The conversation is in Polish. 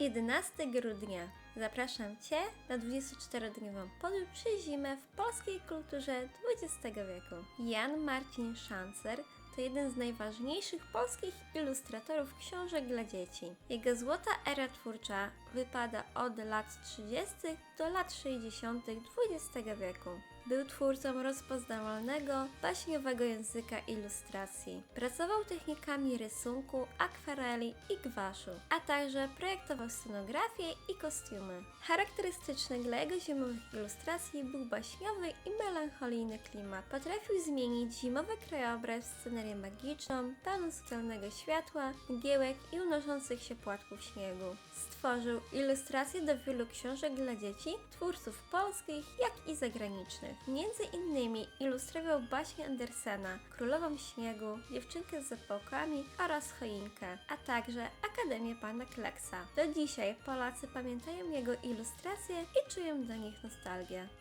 11 grudnia. Zapraszam Cię na 24-dniową podróż przez zimę w polskiej kulturze XX wieku. Jan Marcin Szancer to jeden z najważniejszych polskich ilustratorów książek dla dzieci. Jego złota era twórcza wypada od lat 30. do lat 60. XX wieku. Był twórcą rozpoznawalnego, baśniowego języka ilustracji. Pracował technikami rysunku, akwareli i gwaszu, a także projektował scenografię i kostiumy. Charakterystyczny dla jego zimowych ilustracji był baśniowy i melancholijny klimat. Potrafił zmienić zimowy krajobraz w scenerię magiczną, pełną subtelnego światła, mgiełek i unoszących się płatków śniegu. Stworzył ilustracje do wielu książek dla dzieci, twórców polskich, jak i zagranicznych. Między innymi ilustrował baśnie Andersena, Królową Śniegu, Dziewczynkę z zapałkami oraz Choinkę, a także Akademię Pana Kleksa. Do dzisiaj Polacy pamiętają jego ilustracje i czują do nich nostalgię.